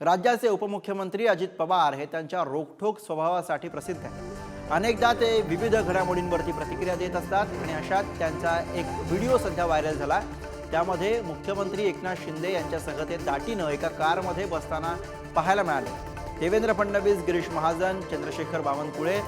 राज्याचे उपमुख्यमंत्री अजित पवार हे त्यांच्या रोखठोक स्वभावासाठी प्रसिद्ध आहेत. अनेकदा ते विविध घडामोडींवरती प्रतिक्रिया देत असतात आणि अशात त्यांचा एक व्हिडिओ सध्या व्हायरल झाला. त्यामध्ये मुख्यमंत्री एकनाथ शिंदे यांच्यासह ते दाटीनं एका कारमध्ये बसताना पाहायला मिळाले. देवेंद्र फडणवीस गिरीश महाजन चंद्रशेखर बावनकुळे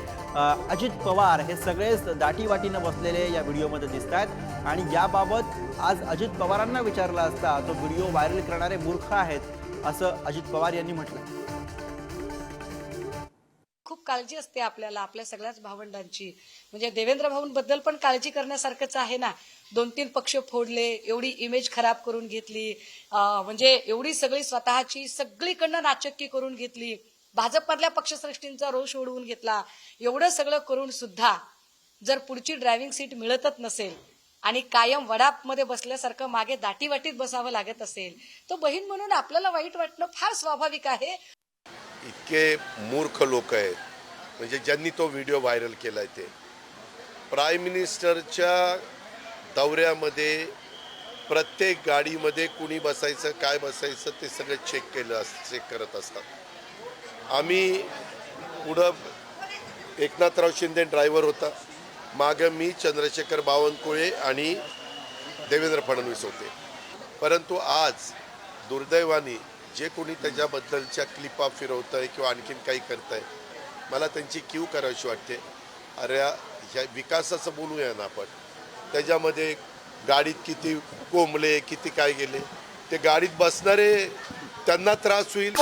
अजित पवार हे सगळेच दाटीवाटीनं बसलेले या व्हिडिओमध्ये दिसत आहेत. आणि याबाबत आज अजित पवारांना विचारला असता तो व्हिडिओ व्हायरल करणारे मूर्ख आहेत. असं अजित पवार यांनी म्हटलं खूप काळजी असते आपल्याला आपल्या सगळ्याच भावंडांची. म्हणजे देवेंद्र भाऊंबद्दल पण काळजी करण्यासारखंच आहे ना. दोन तीन पक्ष फोडले एवढी इमेज खराब करून घेतली. म्हणजे एवढी सगळी स्वतःची सगळीकडनं नाचक्की करून घेतली. भाजपमधल्या पक्षश्रेष्ठींचा रोष ओढवून घेतला. एवढं सगळं करून सुद्धा जर पुढची ड्रायव्हिंग सीट मिळतच नसेल आणि कायम वडापमध्ये बसल्यासारखं मागे दाटीवाटीत बसावं लागत असेल तर बहीण म्हणून आपल्याला वाईट वाटणं फार स्वाभाविक आहे. इतके मूर्ख लोक आहेत. म्हणजे ज्यांनी तो व्हिडिओ व्हायरल केलाय ते. प्राईम मिनिस्टरच्या दौऱ्यामध्ये प्रत्येक गाडीमध्ये कुणी बसायचं काय बसायचं ते सगळं चेक केलं अस चेक करत असतात. आम्ही पुढं एकनाथराव शिंदे ड्रायव्हर होता. मागं मी चंद्रशेखर बावनकुळे आणि देवेंद्र फडणवीस होते. परंतु आज दुर्दैवाने जे कोणी त्याच्याबद्दलच्या क्लिपा फिरवत आहे किंवा आणखीन काही करत आहे मला त्यांची क्यू करावीशी वाटते. अरे ह्या विकासाचं बोलूया ना आपण. त्याच्यामध्ये गाडीत किती कोंबले किती काय गेले ते गाडीत बसणारे त्यांना त्रास होईल.